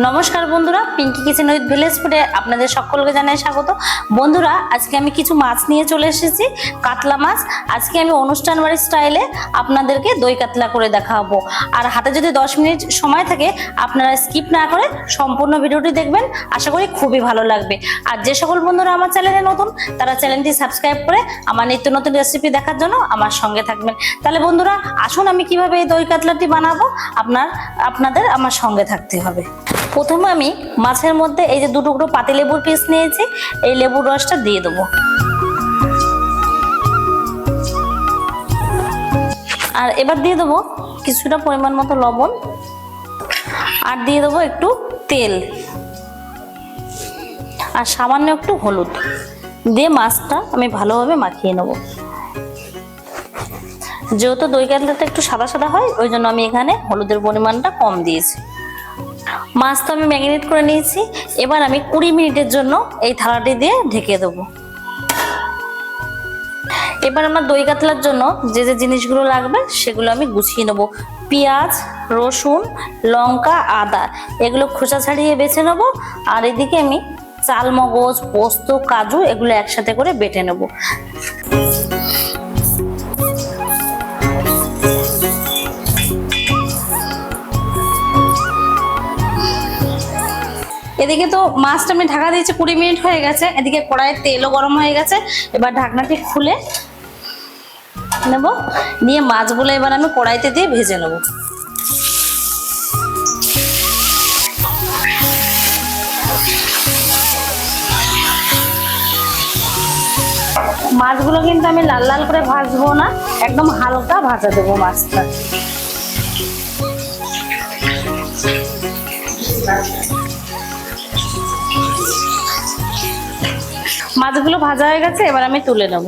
নমস্কার বন্ধুরা Pinki kitchen with village ফুডে আপনাদের সকলকে জানাই স্বাগত। বন্ধুরা, আজকে আমি কিছু মাছ নিয়ে চলে এসেছি, কাতলা মাছ। আজকে আমি অনুষ্ঠান বাড়ির স্টাইলে আপনাদেরকে দই কাতলা করে দেখাবো। আর হাতে যদি দশ মিনিট সময় থাকে, আপনারা স্কিপ না করে সম্পূর্ণ ভিডিওটি দেখবেন, আশা করি খুবই ভালো লাগবে। আর যে সকল বন্ধুরা আমার চ্যানেলে নতুন, তারা চ্যানেলটি সাবস্ক্রাইব করে আমার নিত্য নতুন রেসিপি দেখার জন্য আমার সঙ্গে থাকবেন। তাহলে বন্ধুরা, আসুন আমি কীভাবে এই দই কাতলাটি বানাবো, আপনার, আপনাদের আমার সঙ্গে থাকতে হবে। প্রথমে আমি মাছের মধ্যে এই যে দু টুকরো পাতি লেবুর পিস নিয়েছি, এই লেবুর রসটা দিয়ে দেবো। আর এবার দিয়ে দেবো কিছুটা পরিমাণ মতো লবণ, আর দিয়ে দেবো একটু তেল, আর সামান্য একটু হলুদ। দিয়ে মাছটা আমি ভালোভাবে মাখিয়ে নেব। যেহেতু দই কাতলাটা একটু সাদা সাদা হয়, ওই জন্য আমি এখানে হলুদের পরিমাণটা কম দিয়েছি। মাছ তো আমি ম্যারিনেট করে নিয়েছি। এবার আমি কুড়ি মিনিটের জন্য এই থালাটি দিয়ে ঢেকে দেবো। এবার আমার দই কাতলার জন্য যে যে জিনিসগুলো লাগবে সেগুলো আমি গুছিয়ে নেব। পেঁয়াজ, রসুন, লঙ্কা, আদা এগুলো খোসা ছাড়িয়ে বেছে নেব। আর এদিকে আমি চাল মগজ পোস্ত, কাজু এগুলো একসাথে করে বেটে নেব। এদিকে তো মাছটা আমি ঢাকা দিয়েছি কুড়ি মিনিট হয়ে গেছে। এদিকে কড়াইয়ের তেলও গরম হয়ে গেছে। এবার ঢাকনাটি খুলে নেব। নিয়ে মাছগুলো এবার আমি কড়াইতে দিয়ে ভেজে নেব। মাছগুলো কিন্তু আমি লাল লাল করে ভাজবো না, একদম হালকা ভাজা দেবো মাছটা। মাছগুলো ভাজা হয়ে গেছে, এবার আমি তুলে নেব।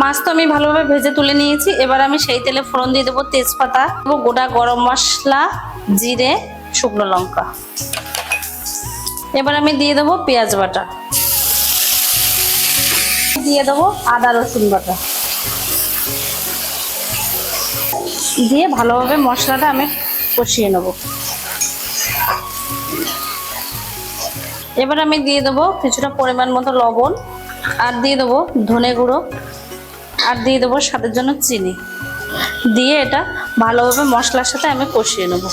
মাছ তো আমি ভালোভাবে ভেজে তুলে নিয়েছি। এবার আমি সেই তেলে ফোড়ন দিয়ে দেবো তেজপাতা, দেবো গোটা গরম মশলা, জিরে, শুকনো লঙ্কা। এবার আমি দিয়ে দেবো পেঁয়াজ বাটা। দিয়ে দেবো আদা, রসুন বাটা। দিয়ে ভালোভাবে মশলাটা আমি কষিয়ে নেব। এবার আমি দিয়ে দেবো কিছুটা পরিমাণ মতো লবণ, আর দিয়ে দেবো ধনে গুঁড়ো, আর দিয়ে দেবো স্বাদের জন্য চিনি। দিয়ে এটা ভালোভাবে মশলার সাথে আমি কষিয়ে নেব।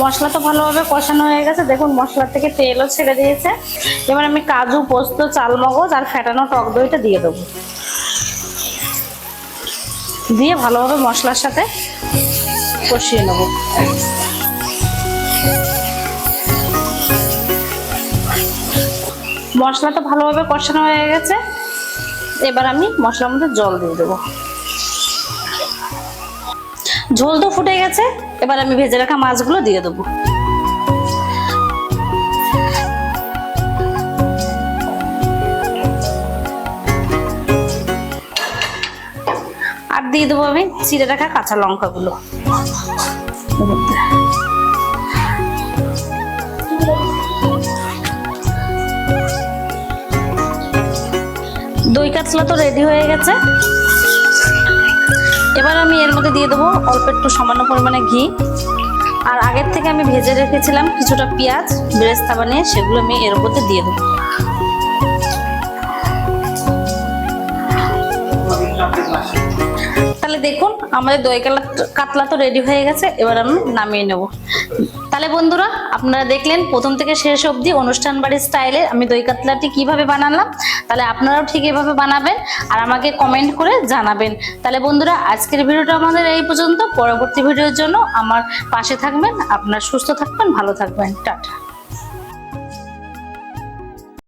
মশলা তো ভালোভাবে কষানো হয়ে গেছে। দেখুন মশলা থেকে তেলও ছেড়ে দিয়েছে। এবার আমি কাজু, পোস্ত, চালমগজ আর ফেটানো টক দইটা দিয়ে দেবো। দিয়ে ভালোভাবে মশলার সাথে কষিয়ে নেব। মশলা তো ভালোভাবে কষানো হয়ে গেছে। এবার আমি মশলার মধ্যে জল দিয়ে দেবো। ঝোল তো ফুটে গেছে, এবার আমি ভেজে রাখা মাছগুলো দিয়ে দেবো। দিয়ে দেবো আমি, চিড়ে রাখা কাঁচা লঙ্কাগুলো। দই কাতলা তো রেডি হয়ে গেছে। এবার আমি এর মধ্যে দিয়ে দেবো অল্প একটু সামান্য পরিমাণে ঘি। আর আগের থেকে আমি ভেজে রেখেছিলাম কিছুটা পেঁয়াজ, বেরেস্তা বানিয়ে, সেগুলো আমি এর মধ্যে দিয়ে দেবো। তাহলে দেখুন, আমাদের দই কাতলা কাতলা তো রেডি হয়ে গেছে, এবার আমি নামিয়ে নেব। তাহলে বন্ধুরা, আপনারা দেখলেন, প্রথম থেকে শেষ অবধি অনুষ্ঠান বাড়ির স্টাইলে আমি দই কাতলাটি কীভাবে বানালাম, তাহলে আপনারাও ঠিক এভাবে বানাবেন, আর আমাকে কমেন্ট করে জানাবেন। তাহলে বন্ধুরা, আজকের ভিডিওটা আমাদের এই পর্যন্ত। পরবর্তী ভিডিওর জন্য আমার পাশে থাকবেন, আপনার সুস্থ থাকবেন, ভালো থাকবেন। টাটা।